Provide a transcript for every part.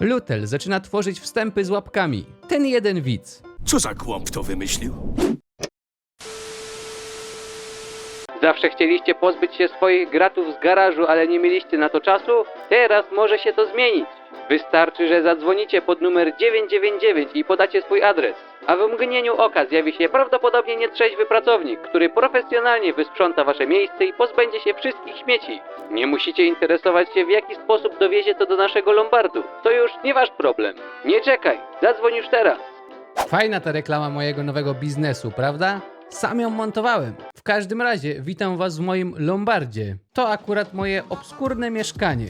Lutel zaczyna tworzyć wstępy z łapkami. Ten jeden widz. Co za głąb to wymyślił? Zawsze chcieliście pozbyć się swoich gratów z garażu, ale nie mieliście na to czasu? Teraz może się to zmienić. Wystarczy, że zadzwonicie pod numer 999 i podacie swój adres. A w mgnieniu oka zjawi się prawdopodobnie nietrzeźwy pracownik, który profesjonalnie wysprząta wasze miejsce i pozbędzie się wszystkich śmieci. Nie musicie interesować się w jaki sposób dowiezie to do naszego lombardu. To już nie wasz problem. Nie czekaj, zadzwoń już teraz. Fajna ta reklama mojego nowego biznesu, prawda? Sam ją montowałem. W każdym razie, witam was w moim Lombardzie. To akurat moje obskurne mieszkanie.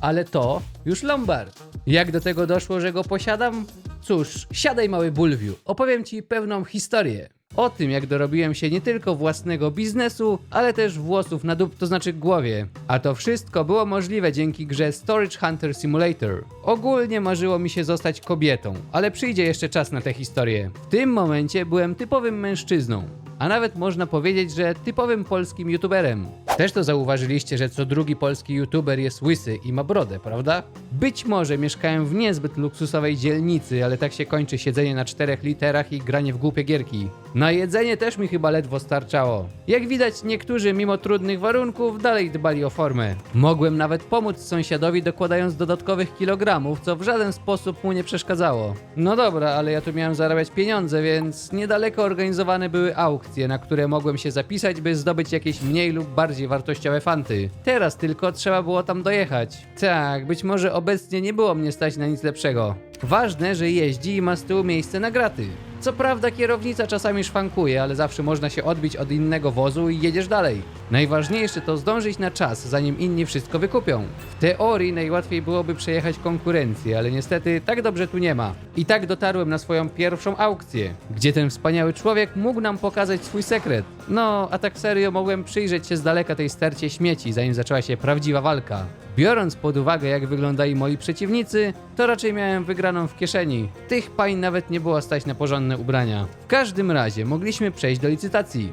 Ale to już Lombard. Jak do tego doszło, że go posiadam? Cóż, siadaj mały bulwiu, opowiem ci pewną historię. O tym, jak dorobiłem się nie tylko własnego biznesu, ale też włosów na dup, to znaczy głowie. A to wszystko było możliwe dzięki grze Storage Hunter Simulator. Ogólnie marzyło mi się zostać kobietą, ale przyjdzie jeszcze czas na tę historię. W tym momencie byłem typowym mężczyzną. A nawet można powiedzieć, że typowym polskim youtuberem. Też to zauważyliście, że co drugi polski youtuber jest łysy i ma brodę, prawda? Być może mieszkałem w niezbyt luksusowej dzielnicy, ale tak się kończy siedzenie na czterech literach i granie w głupie gierki. Na jedzenie też mi chyba ledwo starczało. Jak widać, niektórzy mimo trudnych warunków dalej dbali o formę. Mogłem nawet pomóc sąsiadowi dokładając dodatkowych kilogramów, co w żaden sposób mu nie przeszkadzało. No dobra, ale ja tu miałem zarabiać pieniądze, więc niedaleko organizowane były aukcje, na które mogłem się zapisać, by zdobyć jakieś mniej lub bardziej wartościowe fanty. Teraz tylko trzeba było tam dojechać. Tak, być może obecnie nie było mnie stać na nic lepszego. Ważne, że jeździ i ma z tyłu miejsce na graty. Co prawda kierownica czasami szwankuje, ale zawsze można się odbić od innego wozu i jedziesz dalej. Najważniejsze to zdążyć na czas, zanim inni wszystko wykupią. W teorii najłatwiej byłoby przejechać konkurencję, ale niestety tak dobrze tu nie ma. I tak dotarłem na swoją pierwszą aukcję, gdzie ten wspaniały człowiek mógł nam pokazać swój sekret. No, a tak serio mogłem przyjrzeć się z daleka tej stercie śmieci, zanim zaczęła się prawdziwa walka. Biorąc pod uwagę, jak wyglądali moi przeciwnicy, to raczej miałem wygraną w kieszeni. Tych pań nawet nie było stać na porządne ubrania. W każdym razie mogliśmy przejść do licytacji.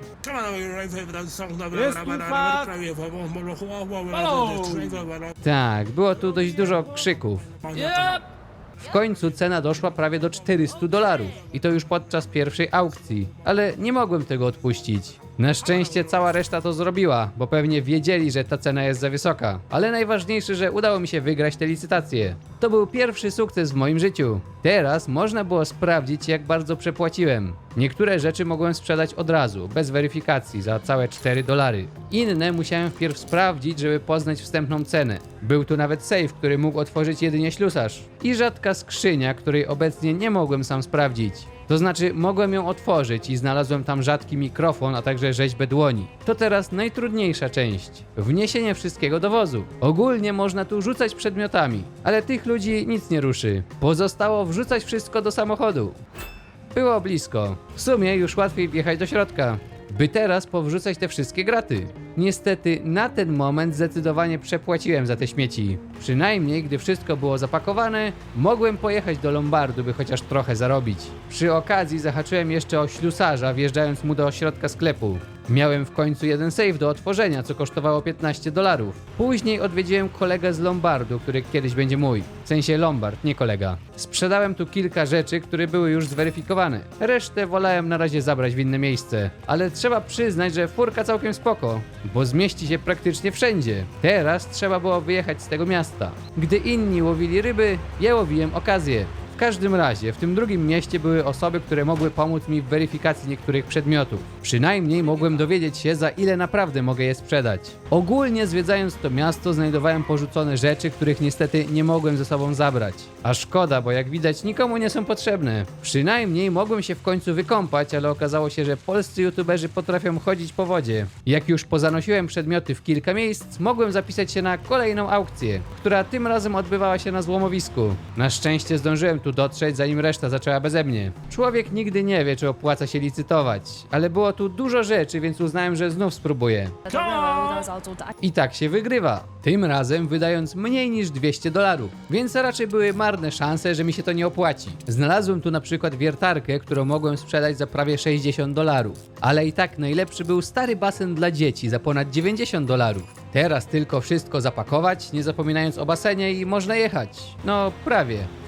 Tak, było tu dość dużo krzyków. W końcu cena doszła prawie do 400 dolarów i to już podczas pierwszej aukcji, ale nie mogłem tego odpuścić. Na szczęście cała reszta to zrobiła, bo pewnie wiedzieli, że ta cena jest za wysoka. Ale najważniejsze, że udało mi się wygrać tę licytację. To był pierwszy sukces w moim życiu. Teraz można było sprawdzić, jak bardzo przepłaciłem. Niektóre rzeczy mogłem sprzedać od razu, bez weryfikacji, za całe 4 dolary. Inne musiałem wpierw sprawdzić, żeby poznać wstępną cenę. Był tu nawet safe, który mógł otworzyć jedynie ślusarz. I rzadka skrzynia, której obecnie nie mogłem sam sprawdzić. To znaczy, mogłem ją otworzyć i znalazłem tam rzadki mikrofon, a także rzeźbę dłoni. To teraz najtrudniejsza część. Wniesienie wszystkiego do wozu. Ogólnie można tu rzucać przedmiotami, ale tych ludzi nic nie ruszy. Pozostało wrzucać wszystko do samochodu. Było blisko. W sumie już łatwiej wjechać do środka. By teraz powrzucać te wszystkie graty. Niestety, na ten moment zdecydowanie przepłaciłem za te śmieci. Przynajmniej, gdy wszystko było zapakowane, mogłem pojechać do Lombardu, by chociaż trochę zarobić. Przy okazji zahaczyłem jeszcze o ślusarza, wjeżdżając mu do środka sklepu. Miałem w końcu jeden save do otworzenia, co kosztowało 15 dolarów. Później odwiedziłem kolegę z Lombardu, który kiedyś będzie mój. W sensie Lombard, nie kolega. Sprzedałem tu kilka rzeczy, które były już zweryfikowane. Resztę wolałem na razie zabrać w inne miejsce. Ale trzeba przyznać, że furka całkiem spoko, bo zmieści się praktycznie wszędzie. Teraz trzeba było wyjechać z tego miasta. Gdy inni łowili ryby, ja łowiłem okazję. Każdym razie, w tym drugim mieście były osoby, które mogły pomóc mi w weryfikacji niektórych przedmiotów. Przynajmniej mogłem dowiedzieć się, za ile naprawdę mogę je sprzedać. Ogólnie zwiedzając to miasto, znajdowałem porzucone rzeczy, których niestety nie mogłem ze sobą zabrać. A szkoda, bo jak widać, nikomu nie są potrzebne. Przynajmniej mogłem się w końcu wykąpać, ale okazało się, że polscy youtuberzy potrafią chodzić po wodzie. Jak już pozanosiłem przedmioty w kilka miejsc, mogłem zapisać się na kolejną aukcję, która tym razem odbywała się na złomowisku. Na szczęście zdążyłem tu tu dotrzeć, zanim reszta zaczęła beze mnie. Człowiek nigdy nie wie, czy opłaca się licytować, ale było tu dużo rzeczy, więc uznałem, że znów spróbuję. I tak się wygrywa. Tym razem wydając mniej niż 200 dolarów, więc raczej były marne szanse, że mi się to nie opłaci. Znalazłem tu na przykład wiertarkę, którą mogłem sprzedać za prawie 60 dolarów, ale i tak najlepszy był stary basen dla dzieci za ponad 90 dolarów. Teraz tylko wszystko zapakować, nie zapominając o basenie i można jechać. No, prawie.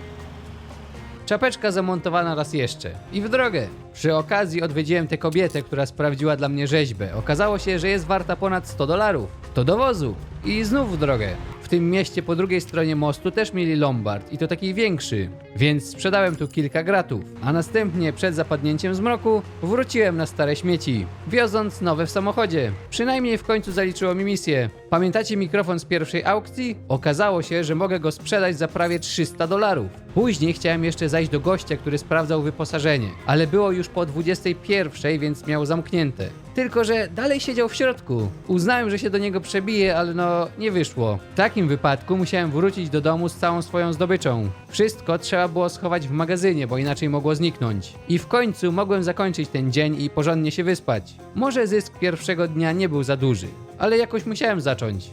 Czapeczka zamontowana raz jeszcze. I w drogę. Przy okazji odwiedziłem tę kobietę, która sprawdziła dla mnie rzeźbę. Okazało się, że jest warta ponad 100 dolarów. To do wozu. I znów w drogę. W tym mieście po drugiej stronie mostu też mieli lombard i to taki większy. Więc sprzedałem tu kilka gratów. A następnie przed zapadnięciem zmroku wróciłem na stare śmieci, wioząc nowe w samochodzie. Przynajmniej w końcu zaliczyło mi misję. Pamiętacie mikrofon z pierwszej aukcji? Okazało się, że mogę go sprzedać za prawie 300 dolarów. Później chciałem jeszcze zajść do gościa, który sprawdzał wyposażenie, ale było już po 21, więc miał zamknięte. Tylko, że dalej siedział w środku. Uznałem, że się do niego przebiję, ale no nie wyszło. W takim wypadku musiałem wrócić do domu z całą swoją zdobyczą. Wszystko trzeba było schować w magazynie, bo inaczej mogło zniknąć. I w końcu mogłem zakończyć ten dzień i porządnie się wyspać. Może zysk pierwszego dnia nie był za duży, ale jakoś musiałem zacząć.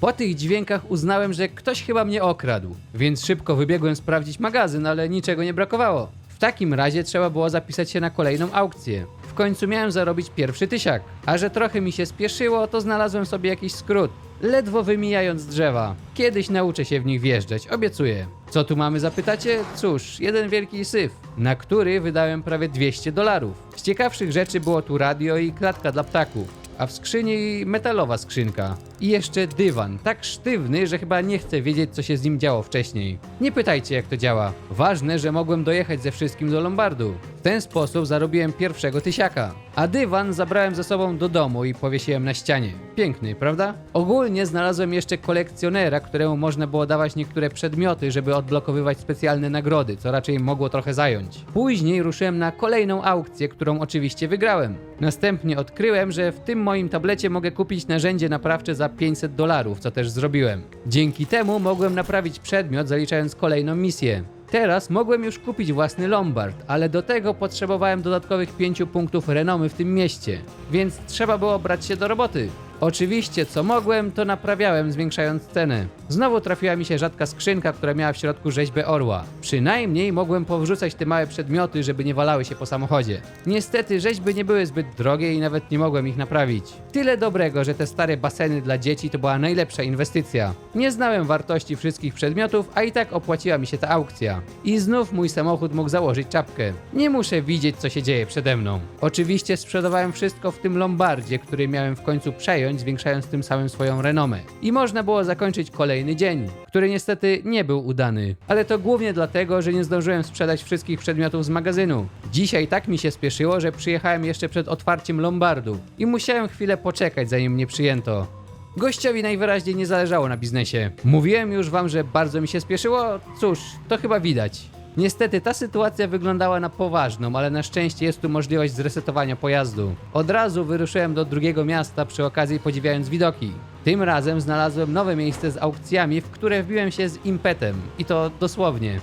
Po tych dźwiękach uznałem, że ktoś chyba mnie okradł, więc szybko wybiegłem sprawdzić magazyn, ale niczego nie brakowało. W takim razie trzeba było zapisać się na kolejną aukcję. W końcu miałem zarobić pierwszy tysiak, a że trochę mi się spieszyło, to znalazłem sobie jakiś skrót. Ledwo wymijając drzewa. Kiedyś nauczę się w nich wjeżdżać, obiecuję. Co tu mamy zapytacie? Cóż, jeden wielki syf, na który wydałem prawie 200 dolarów. Z ciekawszych rzeczy było tu radio i klatka dla ptaków a w skrzyni metalowa skrzynka. I jeszcze dywan, tak sztywny, że chyba nie chcę wiedzieć, co się z nim działo wcześniej. Nie pytajcie, jak to działa. Ważne, że mogłem dojechać ze wszystkim do Lombardu. W ten sposób zarobiłem pierwszego tysiaka. A dywan zabrałem ze sobą do domu i powiesiłem na ścianie. Piękny, prawda? Ogólnie znalazłem jeszcze kolekcjonera, któremu można było dawać niektóre przedmioty, żeby odblokowywać specjalne nagrody, co raczej mogło trochę zająć. Później ruszyłem na kolejną aukcję, którą oczywiście wygrałem. Następnie odkryłem, że w tym moim tablecie mogę kupić narzędzie naprawcze za 500 dolarów, co też zrobiłem. Dzięki temu mogłem naprawić przedmiot, zaliczając kolejną misję. Teraz mogłem już kupić własny Lombard, ale do tego potrzebowałem dodatkowych 5 punktów renomy w tym mieście, więc trzeba było brać się do roboty. Oczywiście, co mogłem, to naprawiałem, zwiększając cenę. Znowu trafiła mi się rzadka skrzynka, która miała w środku rzeźbę orła. Przynajmniej mogłem powrzucać te małe przedmioty, żeby nie walały się po samochodzie. Niestety, rzeźby nie były zbyt drogie i nawet nie mogłem ich naprawić. Tyle dobrego, że te stare baseny dla dzieci to była najlepsza inwestycja. Nie znałem wartości wszystkich przedmiotów, a i tak opłaciła mi się ta aukcja. I znów mój samochód mógł założyć czapkę. Nie muszę widzieć, co się dzieje przede mną. Oczywiście sprzedawałem wszystko w tym lombardzie, który miałem w końcu przejąć, zwiększając tym samym swoją renomę. I można było zakończyć kolejny dzień, który niestety nie był udany. Ale to głównie dlatego, że nie zdążyłem sprzedać wszystkich przedmiotów z magazynu. Dzisiaj tak mi się spieszyło, że przyjechałem jeszcze przed otwarciem lombardu i musiałem chwilę poczekać, zanim mnie przyjęto. Gościowi najwyraźniej nie zależało na biznesie. Mówiłem już wam, że bardzo mi się spieszyło? Cóż, to chyba widać. Niestety ta sytuacja wyglądała na poważną, ale na szczęście jest tu możliwość zresetowania pojazdu. Od razu wyruszyłem do drugiego miasta przy okazji podziwiając widoki. Tym razem znalazłem nowe miejsce z aukcjami, w które wbiłem się z impetem. I to dosłownie.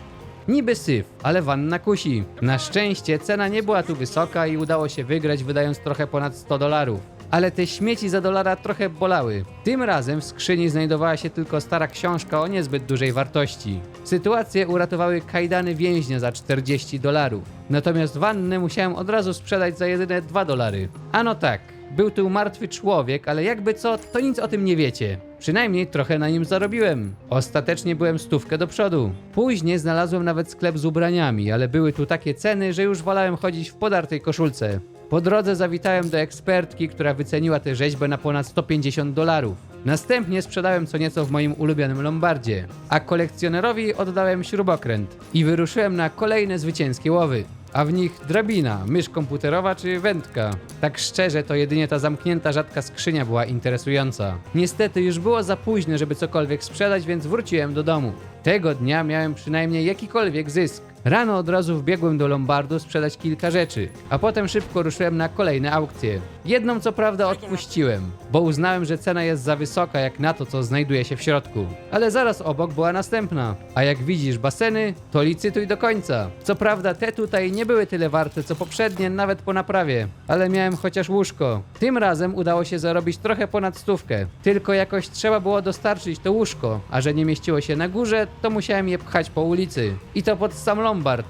Niby syf, ale wanna kusi. Na szczęście cena nie była tu wysoka i udało się wygrać wydając trochę ponad 100 dolarów. Ale te śmieci za dolara trochę bolały. Tym razem w skrzyni znajdowała się tylko stara książka o niezbyt dużej wartości. Sytuację uratowały kajdany więźnia za 40 dolarów. Natomiast wannę musiałem od razu sprzedać za jedyne 2 dolary. Ano tak, był tu martwy człowiek, ale jakby co, to nic o tym nie wiecie. Przynajmniej trochę na nim zarobiłem. Ostatecznie byłem stówkę do przodu. Później znalazłem nawet sklep z ubraniami, ale były tu takie ceny, że już wolałem chodzić w podartej koszulce. Po drodze zawitałem do ekspertki, która wyceniła tę rzeźbę na ponad 150 dolarów. Następnie sprzedałem co nieco w moim ulubionym lombardzie, a kolekcjonerowi oddałem śrubokręt i wyruszyłem na kolejne zwycięskie łowy. A w nich drabina, mysz komputerowa czy wędka. Tak szczerze, to jedynie ta zamknięta rzadka skrzynia była interesująca. Niestety już było za późno, żeby cokolwiek sprzedać, więc wróciłem do domu. Tego dnia miałem przynajmniej jakikolwiek zysk. Rano od razu wbiegłem do Lombardu sprzedać kilka rzeczy, a potem szybko ruszyłem na kolejne aukcje. Jedną co prawda odpuściłem, bo uznałem, że cena jest za wysoka jak na to, co znajduje się w środku. Ale zaraz obok była następna. A jak widzisz baseny, to licytuj do końca. Co prawda te tutaj nie były tyle warte co poprzednie, nawet po naprawie, ale miałem chociaż łóżko. Tym razem udało się zarobić trochę ponad stówkę. Tylko jakoś trzeba było dostarczyć to łóżko, a że nie mieściło się na górze, to musiałem je pchać po ulicy. I to pod sam Lombard.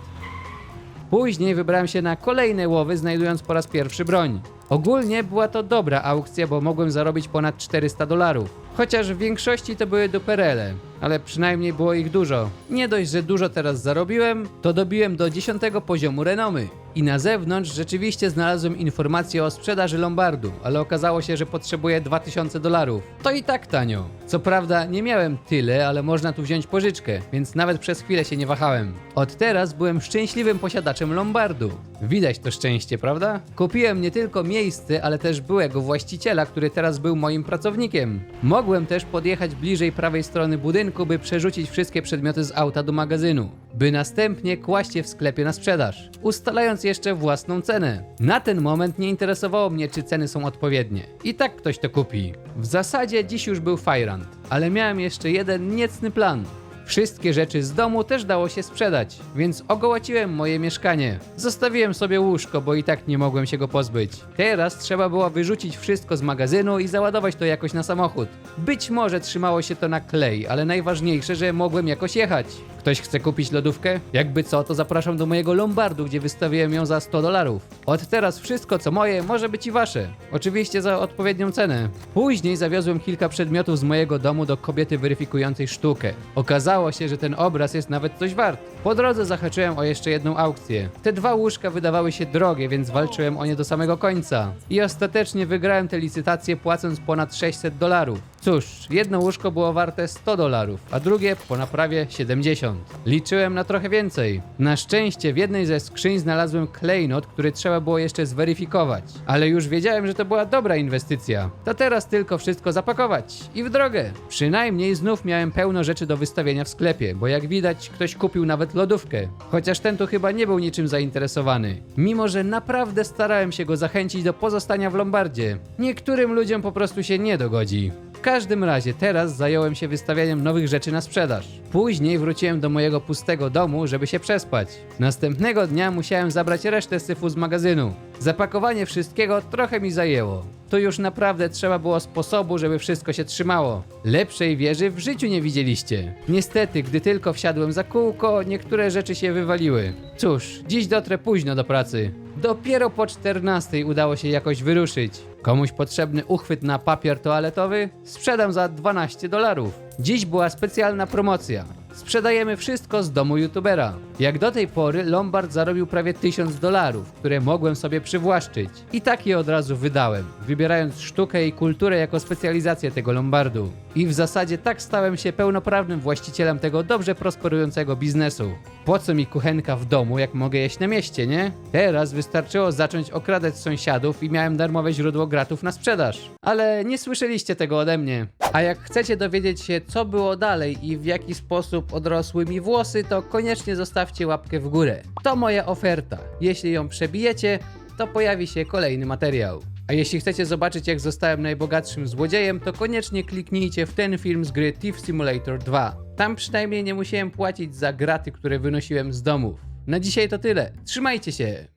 Później wybrałem się na kolejne łowy, znajdując po raz pierwszy broń. Ogólnie była to dobra aukcja, bo mogłem zarobić ponad 400 dolarów. Chociaż w większości to były duperele, ale przynajmniej było ich dużo. Nie dość, że dużo teraz zarobiłem, to dobiłem do 10 poziomu renomy. I na zewnątrz rzeczywiście znalazłem informację o sprzedaży Lombardu, ale okazało się, że potrzebuję 2000 dolarów. To i tak tanio. Co prawda nie miałem tyle, ale można tu wziąć pożyczkę, więc nawet przez chwilę się nie wahałem. Od teraz byłem szczęśliwym posiadaczem Lombardu. Widać to szczęście, prawda? Kupiłem nie tylko miejsce, ale też byłego właściciela, który teraz był moim pracownikiem. Mogłem też podjechać bliżej prawej strony budynku, by przerzucić wszystkie przedmioty z auta do magazynu, by następnie kłaść je w sklepie na sprzedaż, ustalając jeszcze własną cenę. Na ten moment nie interesowało mnie, czy ceny są odpowiednie. I tak ktoś to kupi. W zasadzie dziś już był Fajrant, ale miałem jeszcze jeden niecny plan. Wszystkie rzeczy z domu też dało się sprzedać, więc ogołociłem moje mieszkanie. Zostawiłem sobie łóżko, bo i tak nie mogłem się go pozbyć. Teraz trzeba było wyrzucić wszystko z magazynu i załadować to jakoś na samochód. Być może trzymało się to na klej, ale najważniejsze, że mogłem jakoś jechać. Ktoś chce kupić lodówkę? Jakby co, to zapraszam do mojego Lombardu, gdzie wystawiłem ją za 100 dolarów. Od teraz wszystko co moje może być i wasze. Oczywiście za odpowiednią cenę. Później zawiozłem kilka przedmiotów z mojego domu do kobiety weryfikującej sztukę. Okazało się, że ten obraz jest nawet coś wart. Po drodze zahaczyłem o jeszcze jedną aukcję. Te dwa łóżka wydawały się drogie, więc walczyłem o nie do samego końca. I ostatecznie wygrałem tę licytację płacąc ponad 600 dolarów. Cóż, jedno łóżko było warte 100 dolarów, a drugie po naprawie 70. Liczyłem na trochę więcej. Na szczęście w jednej ze skrzyń znalazłem klejnot, który trzeba było jeszcze zweryfikować. Ale już wiedziałem, że to była dobra inwestycja. To teraz tylko wszystko zapakować i w drogę. Przynajmniej znów miałem pełno rzeczy do wystawienia w sklepie, bo jak widać ktoś kupił nawet lodówkę. Chociaż ten tu chyba nie był niczym zainteresowany. Mimo, że naprawdę starałem się go zachęcić do pozostania w Lombardzie. Niektórym ludziom po prostu się nie dogodzi. W każdym razie teraz zająłem się wystawianiem nowych rzeczy na sprzedaż. Później wróciłem do mojego pustego domu, żeby się przespać. Następnego dnia musiałem zabrać resztę syfu z magazynu. Zapakowanie wszystkiego trochę mi zajęło. Tu już naprawdę trzeba było sposobu, żeby wszystko się trzymało. Lepszej wieży w życiu nie widzieliście. Niestety, gdy tylko wsiadłem za kółko, niektóre rzeczy się wywaliły. Cóż, dziś dotrę późno do pracy. Dopiero po 14 udało się jakoś wyruszyć. Komuś potrzebny uchwyt na papier toaletowy? Sprzedam za 12 dolarów. Dziś była specjalna promocja. Sprzedajemy wszystko z domu youtubera. Jak do tej pory Lombard zarobił prawie 1000 dolarów, które mogłem sobie przywłaszczyć. I tak je od razu wydałem, wybierając sztukę i kulturę jako specjalizację tego Lombardu. I w zasadzie tak stałem się pełnoprawnym właścicielem tego dobrze prosperującego biznesu. Po co mi kuchenka w domu, jak mogę jeść na mieście, nie? Teraz wystarczyło zacząć okradać sąsiadów i miałem darmowe źródło gratów na sprzedaż. Ale nie słyszeliście tego ode mnie. A jak chcecie dowiedzieć się, co było dalej i w jaki sposób odrosły mi włosy, to koniecznie zostawcie łapkę w górę. To moja oferta. Jeśli ją przebijecie, to pojawi się kolejny materiał. A jeśli chcecie zobaczyć, jak zostałem najbogatszym złodziejem, to koniecznie kliknijcie w ten film z gry Thief Simulator 2. Tam przynajmniej nie musiałem płacić za graty, które wynosiłem z domów. Na dzisiaj to tyle. Trzymajcie się!